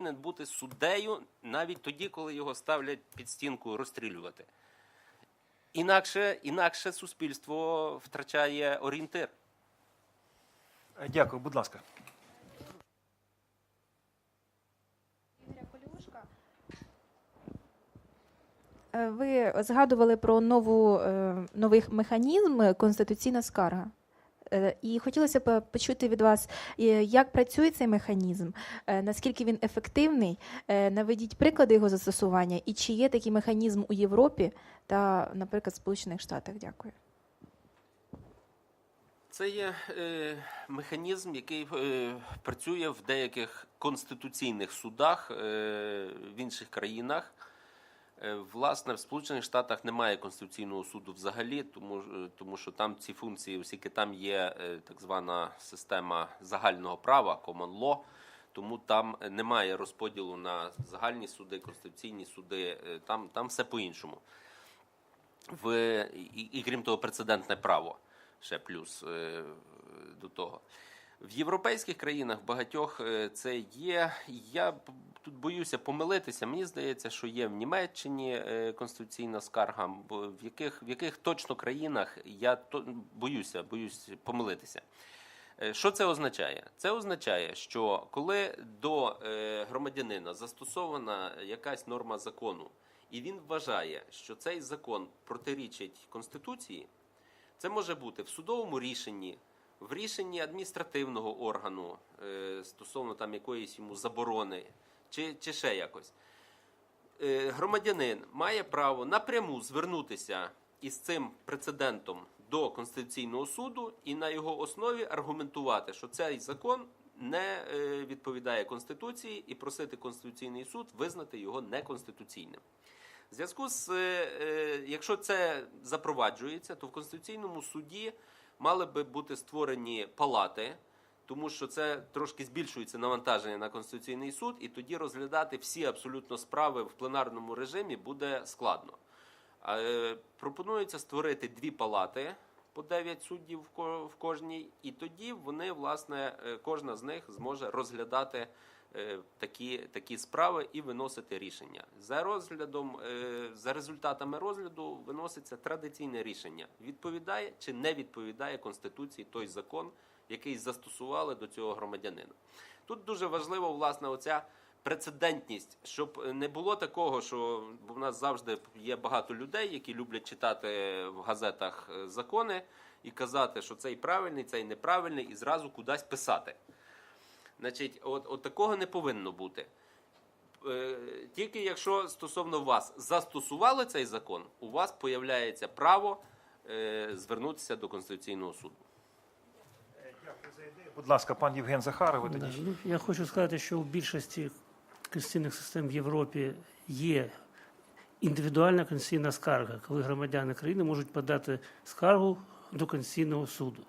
повинен бути суддею навіть тоді, коли його ставлять під стінку розстрілювати. Інакше, інакше суспільство втрачає орієнтир. Е, Дякую, будь ласка. Е, Ви згадували про нову, е, новий механізм конституційна скарга. Е, І хотілося б почути від вас, е, як працює цей механізм, е, наскільки він ефективний, е, наведіть приклади його застосування, і чи є такий механізм у Європі та, наприклад, Сполучених Штатах. Дякую. Це є е, механізм, який е, працює в деяких конституційних судах е, в інших країнах. Е, власне, в Сполучених Штатах немає конституційного суду взагалі, тому, е, тому що там ці функції, оскільки там є е, так звана система загального права, common law, тому там немає розподілу на загальні суди, конституційні суди, там, там все по-іншому. В, і, і крім того, прецедентне право ще плюс до того. В європейських країнах багатьох е, це є. Я тут боюся помилитися. Мені здається, що є в Німеччині е, конституційна скарга, в яких, в яких точно країнах я то, боюся, боюсь помилитися. Е, Що це означає? Це означає, що коли до громадянина застосована якась норма закону, і він вважає, що цей закон протирічить Конституції, це може бути в судовому рішенні, в рішенні адміністративного органу е, стосовно там якоїсь йому заборони, чи, чи ще якось. Е, громадянин має право напряму звернутися із цим прецедентом до Конституційного суду і на його основі аргументувати, що цей закон не е, відповідає Конституції, і просити Конституційний суд визнати його неконституційним. В зв'язку з якщо це запроваджується, то в Конституційному суді мали би бути створені палати, тому що це трошки збільшується навантаження на Конституційний суд, і тоді розглядати всі абсолютно справи в пленарному режимі буде складно. Е, Пропонується створити дві палати по 9 суддів в кожній, і тоді вони, власне, е, кожна з них зможе розглядати такі, такі справи і виносити рішення. За розглядом, е, за результатами розгляду виноситься традиційне рішення: відповідає чи не відповідає Конституції той закон, який застосували до цього громадянина. Тут дуже важливо, власне, оця прецедентність, щоб не було такого, що бо в нас завжди є багато людей, які люблять читати в газетах е, закони і казати, що цей правильний, цей неправильний, і зразу кудись писати. Значить, от, от такого не повинно бути. Е, Тільки якщо стосовно вас застосували цей закон, у вас появляється право е, звернутися до Конституційного суду. Будь ласка, пан Євген Захаров, Да, тоді ну, я хочу сказати, що у більшості конституційних систем в Європі є індивідуальна конституційна скарга, коли громадяни країни можуть подати скаргу до Конституційного суду.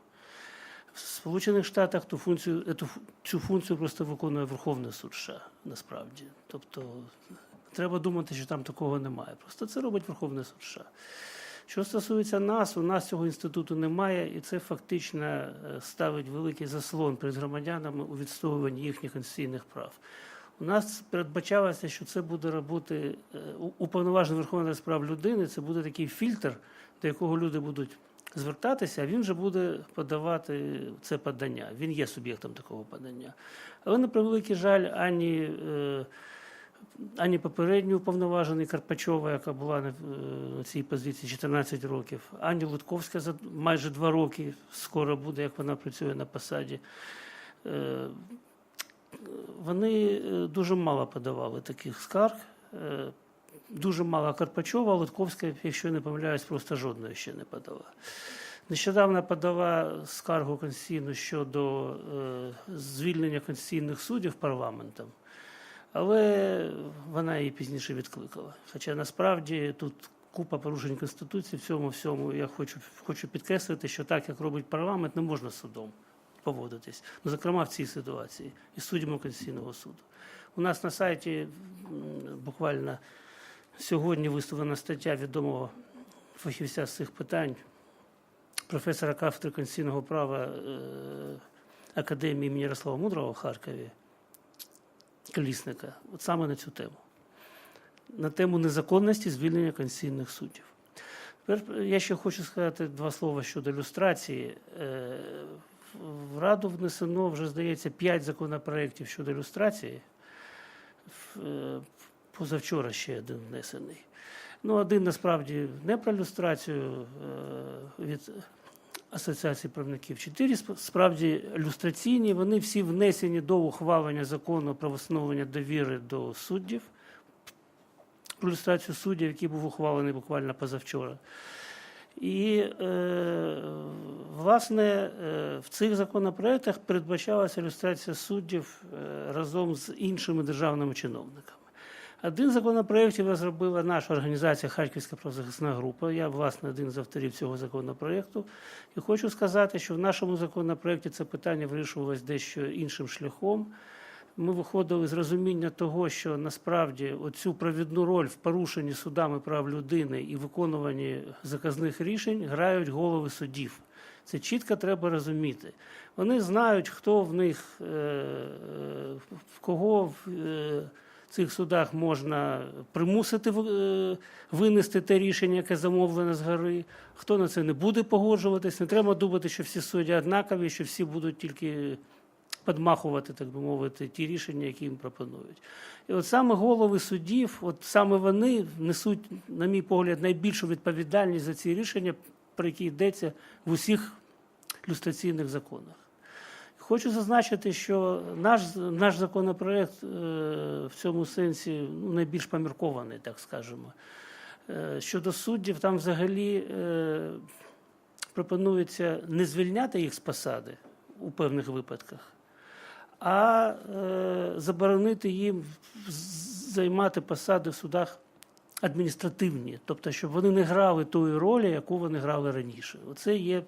В Сполучених Штатах ту функцію, ету цю функцію просто виконує Верховний суд США, насправді. Тобто треба думати, що там такого немає. Просто це робить Верховний суд США. Що стосується нас, у нас цього інституту немає, і це фактично е, ставить великий заслон перед громадянами у відстоюванні їхніх конституційних прав. У нас передбачалося, що це буде робити е, уповноважений Верховної Ради з прав людини. Це буде такий фільтр, до якого люди будуть звертатися, він же буде подавати це подання. Він є суб'єктом такого подання. Але на превеликий жаль, ані. е, ані попередньо уповноважений Карпачова, яка була на, е, цій позиції 14 років, ані Лутковська за майже два роки скоро буде, як вона працює на посаді. Е, Вони дуже мало подавали таких скарг. Дуже мало Карпачова, а Лутковська, якщо я не помиляюсь, просто жодної ще не подала. Нещодавно подала скаргу конституційну щодо е, звільнення конституційних суддів парламентом. Але вона її пізніше відкликала. Хоча насправді тут купа порушень Конституції в цьому всьому. Я хочу, хочу підкреслити, що так, як робить парламент, не можна судом поводитись. Ну, зокрема, в цій ситуації із суддями Конституційного суду. У нас на сайті буквально сьогодні виставлена стаття відомого фахівця з цих питань, професора кафедри конституційного права е, Академії імені Ярослава Мудрого в Харкові. Колісника, от саме на цю тему. На тему незаконності звільнення конституційних суддів. Тепер я ще хочу сказати два слова щодо люстрації. Е, В Раду внесено вже, здається, п'ять законопроєктів щодо люстрації. Позавчора ще один внесений. Ну, один насправді не про люстрацію е, від Асоціації правників. Чотири справді люстраційні. Вони всі внесені до ухвалення закону про встановлення довіри до суддів. Про люстрацію суддів, який був ухвалений буквально позавчора. І, е, власне, е, в цих законопроектах передбачалася ілюстрація суддів е, разом з іншими державними чиновниками. Один законопроєктів розробила наша організація Харківська правозахисна група. Я, власне, один з авторів цього законопроєкту. І хочу сказати, що в нашому законопроєкті це питання вирішувалось дещо іншим шляхом. Ми виходили з розуміння того, що насправді оцю провідну роль в порушенні судами прав людини і виконуванні заказних рішень грають голови судів. Це чітко треба розуміти. Вони знають, хто в них, е, е, в кого е, цих судах можна примусити е, винести те рішення, яке замовлене згори, хто на це не буде погоджуватись. Не треба думати, що всі судді однакові, що всі будуть тільки підмахувати, так би мовити, ті рішення, які їм пропонують. І от саме голови судів, от саме вони несуть, на мій погляд, найбільшу відповідальність за ці рішення, про які йдеться в усіх люстраційних законах. Хочу зазначити, що наш, наш законопроект е, в цьому сенсі ну, найбільш поміркований, так скажемо. Е, щодо суддів, там взагалі е, пропонується не звільняти їх з посади у певних випадках, а заборонити їм займати посади в судах адміністративні, тобто, щоб вони не грали тої ролі, яку вони грали раніше. Оце є,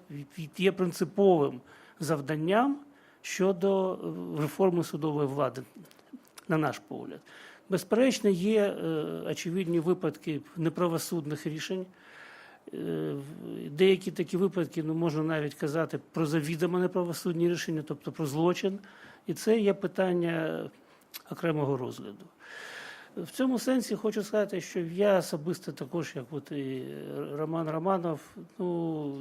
є принциповим завданням щодо е, реформи судової влади, на наш погляд. Безперечно, є е, очевидні випадки неправосудних рішень. Е, Деякі такі випадки, ну можна навіть казати про завідомо неправосудні рішення, тобто про злочин. І це є питання окремого розгляду. В цьому сенсі хочу сказати, що я особисто також, як от і Роман Романов, ну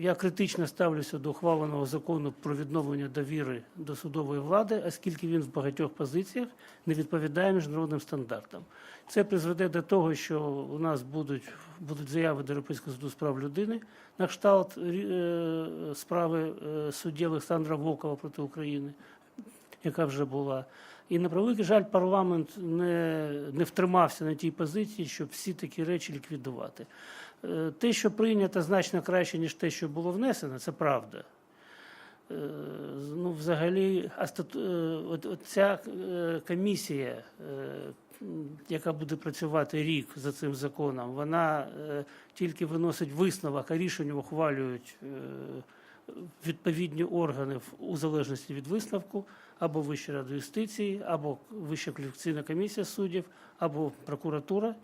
я критично ставлюся до ухваленого закону про відновлення довіри до судової влади, оскільки він в багатьох позиціях не відповідає міжнародним стандартам. Це призведе до того, що у нас будуть, будуть заяви до Європейського суду з прав людини на кшталт е, справи е, судді Олександра Волкова проти України, яка вже була. І на превеликий жаль, парламент не, не втримався на тій позиції, щоб всі такі речі ліквідувати. Е, Те, що прийнято значно краще, ніж те, що було внесено, це правда. Е, Ну, взагалі, е, ця комісія, яка буде працювати рік за цим законом, вона тільки виносить висновок, а рішення ухвалюють відповідні органи у залежності від висновку, або Вища рада юстиції, або Вища кваліфікаційна комісія суддів, або прокуратура.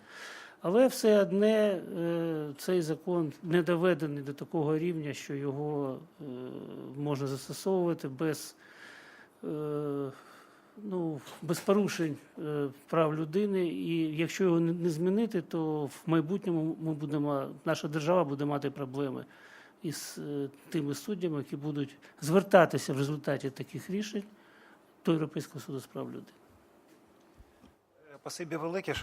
Але все одне е, цей закон не доведений до такого рівня, що його е, можна застосовувати без, е, ну, без порушень прав людини. І якщо його не змінити, то в майбутньому ми будемо, наша держава буде мати проблеми із тими суддями, які будуть звертатися в результаті таких рішень до Європейського суду з прав людини. Спасибі велике.